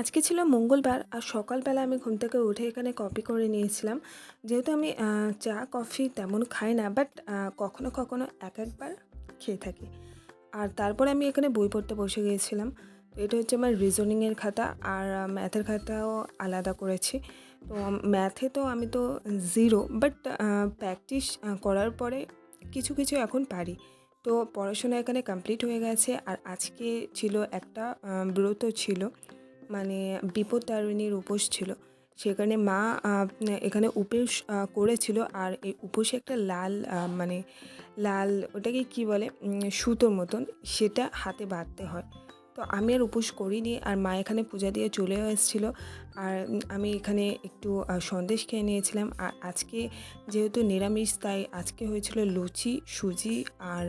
আজকে ছিল মঙ্গলবার আর সকালবেলা আমি ঘুম থেকে উঠে এখানে কপি করে নিয়েছিলাম। যেহেতু আমি চা, কফি তেমন খাই না বাট কখনো কখনো এক একবার খেয়ে থাকি। আর তারপরে আমি এখানে বই পড়তে বসে গিয়েছিলাম। তো এটা হচ্ছে আমার রিজনিংয়ের খাতা আর ম্যাথের খাতাও আলাদা করেছি। তো ম্যাথে তো আমি তো জিরো বাট প্র্যাকটিস করার পরে কিছু কিছু এখন পারি। তো পড়াশোনা এখানে কমপ্লিট হয়ে গেছে আর আজকে ছিল একটা ব্রত ছিল। মানে বিপত্তারিণীর উপোস ছিল। সেখানে মা এখানে উপোস করেছিল আর এই উপোসে একটা লাল মানে লাল ওটাকে কি বলে সুতোর মতন সেটা হাতে বাঁধতে হয়। তো আমি আর উপোস করিনি আর মা এখানে পূজা দিয়ে চলে এসেছিল। আর আমি এখানে একটু সন্দেশ খেয়ে নিয়েছিলাম। আর আজকে যেহেতু নিরামিষ, তাই আজকে হয়েছিল লুচি, সুজি আর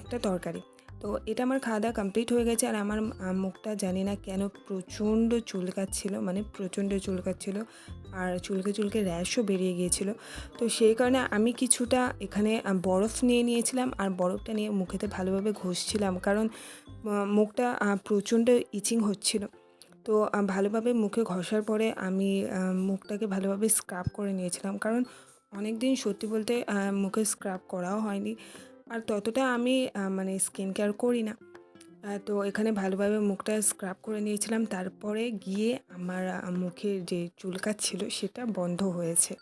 একটা তরকারি। তো এটা আমার খাওয়া দাওয়া কমপ্লিট হয়ে গেছে আর আমার মুখটা জানি না কেন প্রচণ্ড চুলকাচ্ছিল মানে প্রচণ্ড চুলকাচ্ছিল আর চুলকে চুলকে র্যাশও বেরিয়ে গিয়েছিল। তো সেই কারণে আমি কিছুটা এখানে বরফ নিয়ে নিয়েছিলাম আর বরফটা নিয়ে মুখেতে ভালোভাবে ঘষছিলাম কারণ মুখটা প্রচণ্ড ইচিং হচ্ছিল। তো ভালোভাবে মুখে ঘষার পরে আমি মুখটাকে ভালোভাবে স্ক্রাব করে নিয়েছিলাম কারণ অনেক দিন সত্যি বলতে মুখে স্ক্রাব করাও হয়নি। আর ততটা আমি মানে স্কিন কেয়ার করি না। তো এখানে ভালোভাবে মুখটা স্ক্রাব করে নিয়েছিলাম। তারপরে গিয়ে আমার মুখের যে চুলকাচ্ছিল সেটা বন্ধ হয়েছে।